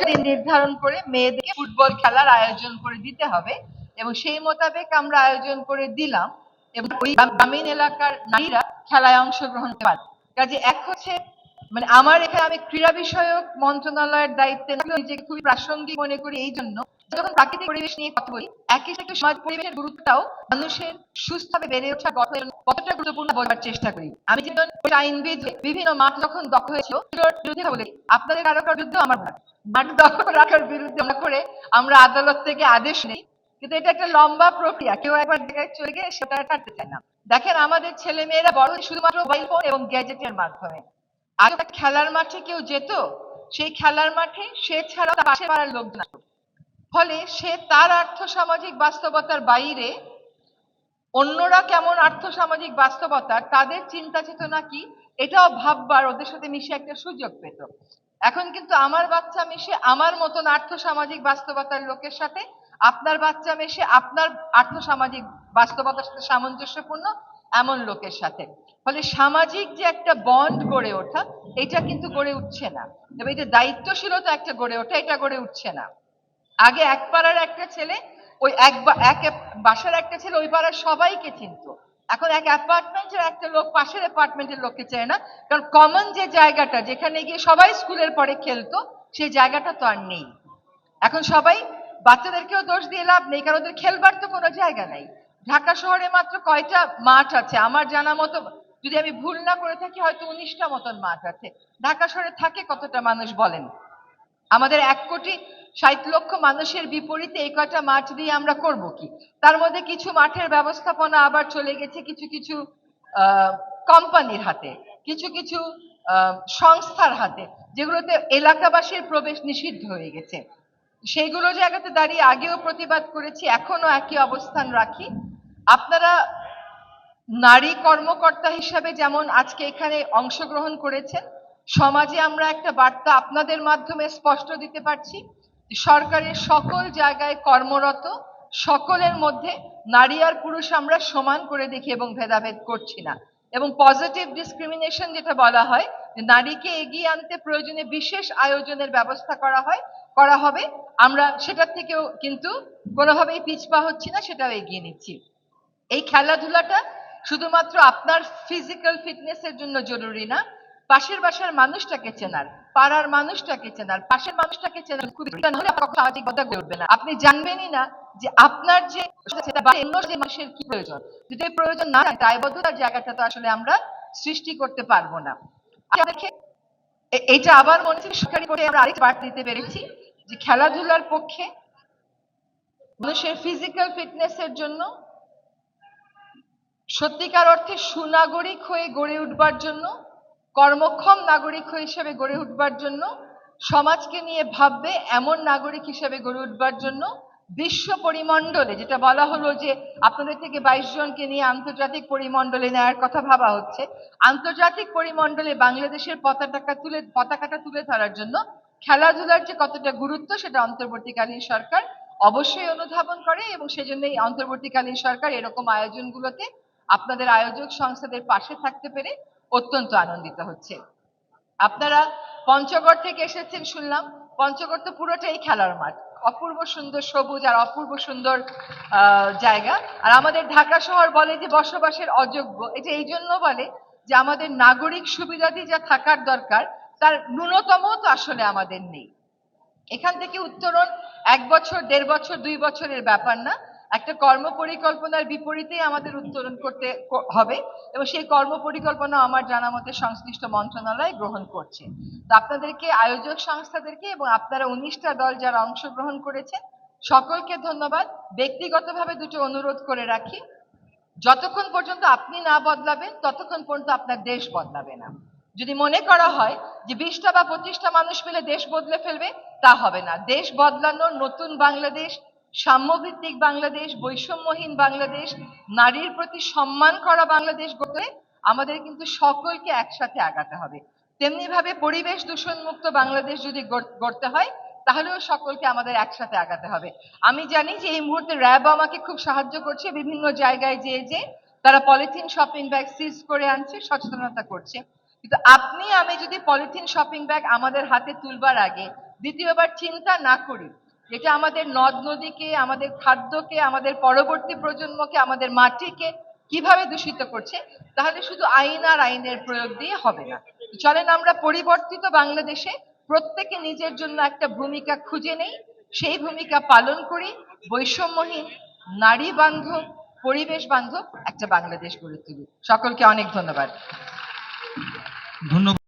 দিন নির্ধারণ করে মেয়েদেরকে ফুটবল খেলার আয়োজন করে দিতে হবে এবং সেই মোতাবেক আমরা আয়োজন করে দিলাম এবং ওই গ্রামীণ এলাকার নারীরা খেলায় অংশগ্রহণ পারবে কাজে এক হচ্ছে মানে আমার এখানে আমি ক্রীড়া বিষয়ক মন্ত্রণালয়ের দায়িত্বে নিজেকে খুবই প্রাসঙ্গিক মনে করি এই জন্য। যখন প্রাকৃতিক পরিবেশ নিয়ে কথা বলি একই সাথে সমাজ পরিবেশের গুরুত্বটাও মানুষের সুস্থভাবে বেড়ে ওঠা গঠন কতটা গুরুত্বপূর্ণ বোঝার চেষ্টা করি। আমি যেমন আইনবিদ বিভিন্ন মাঠ যখন দখল হয়েছিল বিরুদ্ধে বলি। আপনাদের কারও কারোর বিরুদ্ধে আমার। মাঠ দখল রাখার বিরুদ্ধে আমরা করে আমরা আদালত থেকে আদেশ নেই, কিন্তু এটা একটা লম্বা প্রক্রিয়া। কেউ একবার জায়গায় চলে গিয়ে সেটা কাটতে চায় না। দেখেন আমাদের ছেলে মেয়েরা বড় শুধুমাত্র মোবাইল ফোন এবং গ্যাজেটের মাধ্যমে। আগে খেলার মাঠে কেউ যেত, সেই খেলার মাঠে সে ছাড়া তার পাশে পাড়ার লোকজন। ফলে সে তার আর্থসামাজিক বাস্তবতার বাইরে অন্যরা কেমন আর্থসামাজিক বাস্তবতা, তাদের চিন্তা চেতনা কি, এটাও ভাববার ওদের সাথে মিশে একটা সুযোগ পেত এখন কিন্তু আমার বাচ্চা মিশে আমার মতন আর্থসামাজিক বাস্তবতার লোকের সাথে আপনার বাচ্চা মিশে আপনার আর্থসামাজিক বাস্তবতার সাথে সামঞ্জস্যপূর্ণ এমন লোকের সাথে। ফলে সামাজিক যে একটা বন্ড গড়ে ওঠা, এটা কিন্তু গড়ে উঠছে না। এবং এটা দায়িত্বশীলতা একটা গড়ে ওঠা, এটা গড়ে উঠছে না। আগে এক পাড়ার একটা ছেলে, ওই এক এক বাসার একটা ছেলে, ওই পাড়ার সবাইকে চিনতো। এখন এক অ্যাপার্টমেন্টের একটা লোক পাশের অ্যাপার্টমেন্টের লোককে চেনে না, কারণ কমন যে জায়গাটা, যেখানে গিয়ে সবাই স্কুলের পরে খেলতো, সেই জায়গাটা তো আর নেই। এখন সবাই বাচ্চাদেরকেও দোষ দিয়ে লাভ নেই, কারণ ওদের খেলবার তো কোনো জায়গা নাই। ঢাকা শহরে মাত্র কয়টা মাঠ আছে? আমার জানা মতো, যদি আমি ভুল না করে থাকি, হয়তো উনিশটা মতন মাঠ আছে। ঢাকা শহরে থাকে কতটা মানুষ বলেন? আমাদের এক কোটি ষাট লক্ষ মানুষের বিপরীতে এই কয়টা মাঠ দিয়ে আমরা করব কি? তার মধ্যে কিছু মাঠের ব্যবস্থাপনা আবার চলে গেছে কিছু কিছু কোম্পানির হাতে, কিছু কিছু সংস্থার হাতে, যেগুলোতে এলাকাবাসীর প্রবেশ নিষিদ্ধ হয়ে গেছে। সেইগুলো জায়গাতে দাঁড়িয়ে আগেও প্রতিবাদ করেছি এখনও একই অবস্থান রাখি। আপনারা নারী কর্মকর্তা হিসাবে যেমন আজকে এখানে অংশগ্রহণ করেছেন, সমাজে আমরা একটা বার্তা আপনাদের মাধ্যমে স্পষ্ট দিতে পারছি সরকারের সকল জায়গায় কর্মরত, সকলের মধ্যে নারী আর পুরুষ আমরা সমান করে দেখি এবং ভেদাভেদ করছি না। এবং পজিটিভ ডিসক্রিমিনেশন যেটা বলা হয় নারীকে এগিয়ে আনতে প্রয়োজনে বিশেষ আয়োজনের ব্যবস্থা করা হয়, করা হবে। আমরা সেটার থেকেও কিন্তু কোনোভাবেই পিছপা হচ্ছি না, সেটাও এগিয়ে নিচ্ছি। এই খেলাধুলাটা শুধুমাত্র আপনার ফিজিক্যাল ফিটনেসের জন্য জরুরি না, পাশের বাসার মানুষটাকে চেনার, পাড়ার মানুষটাকে চেনার, পাশের মানুষটাকে চেনার খুবই আপনার কখনো সামাজিকতা গড়ে না। আপনি জানবেনই না যে আপনার যে অন্য যে মানুষের কি প্রয়োজন। যদি প্রয়োজন না দায়বদ্ধতার জায়গাটা তো আসলে আমরা সৃষ্টি করতে পারব না। আমাদেরকে এ- এটা আবার মনে হচ্ছে সরকারি করে আমরা আরেক পাঠ দিতে পেরেছি, যে খেলাধুলার পক্ষে মানুষের ফিজিক্যাল ফিটনেসের জন্য সত্যিকার অর্থে সুনাগরিক হয়ে গড়ে উঠবার জন্য, কর্মক্ষম নাগরিক হিসেবে গড়ে উঠবার জন্য, সমাজকে নিয়ে ভাববে এমন নাগরিক হিসেবে গড়ে উঠবার জন্য বিশ্ব পরিমণ্ডলে, যেটা বলা হলো যে আপনাদের থেকে বাইশ জনকে নিয়ে আন্তর্জাতিক পরিমণ্ডলে নেওয়ার কথা ভাবা হচ্ছে, আন্তর্জাতিক পরিমণ্ডলে বাংলাদেশের পতাকাটা তুলে পতাকাটা তুলে ধরার জন্য খেলাধুলার যে কতটা গুরুত্ব সেটা অন্তর্বর্তীকালীন সরকার অবশ্যই অনুধাবন করে এবং সেজন্যই অন্তর্বর্তীকালীন সরকার এরকম আয়োজনগুলোতে আপনাদের আয়োজক সংস্থাদের পাশে থাকতে পেরে অত্যন্ত আনন্দিত হচ্ছে। আপনারা পঞ্চগড় থেকে এসেছেন শুনলাম। পঞ্চগড় তো পুরোটাই খেলার মাঠ। অপূর্ব সুন্দর সবুজ আর অপূর্ব সুন্দর জায়গা। আর আমাদের ঢাকা শহর বলে যে বসবাসের অযোগ্য, এটা এই জন্য বলে যে আমাদের নাগরিক সুবিধাদি যা থাকার দরকার, তার ন্যূনতম তো আসলে আমাদের নেই। এখান থেকে উত্তরণ এক বছর, দেড় বছর, দুই বছরের ব্যাপার না। একটা কর্ম পরিকল্পনার বিপরীতেই আমাদের উত্তরণ করতে হবে এবং সেই কর্ম পরিকল্পনা আমার জানা মতে সংশ্লিষ্ট মন্ত্রণালয় গ্রহণ করছে। তো আপনাদেরকে, আয়োজক সংস্থাদেরকে এবং আপনারা উনিশটা দল যারা অংশগ্রহণ করেছেন, সকলকে ধন্যবাদ। ব্যক্তিগতভাবে দুটো অনুরোধ করে রাখি। যতক্ষণ পর্যন্ত আপনি না বদলাবেন, ততক্ষণ পর্যন্ত আপনার দেশ বদলাবে না। যদি মনে করা হয় যে বিশটা বা পঁচিশটা মানুষ মিলে দেশ বদলে ফেলবে, তা হবে না। দেশ বদলানোর নতুন বাংলাদেশ সাম্যভিত্তিক বাংলাদেশ, বৈষম্যহীন বাংলাদেশ, নারীর প্রতি সম্মান করা বাংলাদেশ গড়তে আমাদের কিন্তু সকলকে একসাথে আগাতে হবে। তেমনি ভাবে পরিবেশ দূষণ মুক্ত বাংলাদেশ যদি গড়তে হয়, তাহলেও সকলকে আমাদের একসাথে আগাতে হবে। আমি জানি যে এই মুহূর্তে র্যাব আমাকে খুব সাহায্য করছে, বিভিন্ন জায়গায় যেয়ে যে তারা পলিথিন শপিং ব্যাগ সিজ করে আনছে, সচেতনতা করছে। কিন্তু আপনি, আমি যদি পলিথিন শপিং ব্যাগ আমাদের হাতে তুলবার আগে দ্বিতীয়বার চিন্তা না করি যেটা আমাদের নদ নদীকে, আমাদের খাদ্যকে, আমাদের পরবর্তী প্রজন্মকে, আমাদের মাটিকে কীভাবে দূষিত করছে, তাহলে শুধু আইন আর আইনের প্রয়োগ দিয়ে হবে না। চলেন আমরা পরিবর্তিত বাংলাদেশে প্রত্যেকে নিজের জন্য একটা ভূমিকা খুঁজে নেই, সেই ভূমিকা পালন করি। বৈষম্যহীন, নারী বান্ধব, পরিবেশ বান্ধব একটা বাংলাদেশ গড়ে তুলি। সকলকে অনেক ধন্যবাদ। ধন্যবাদ।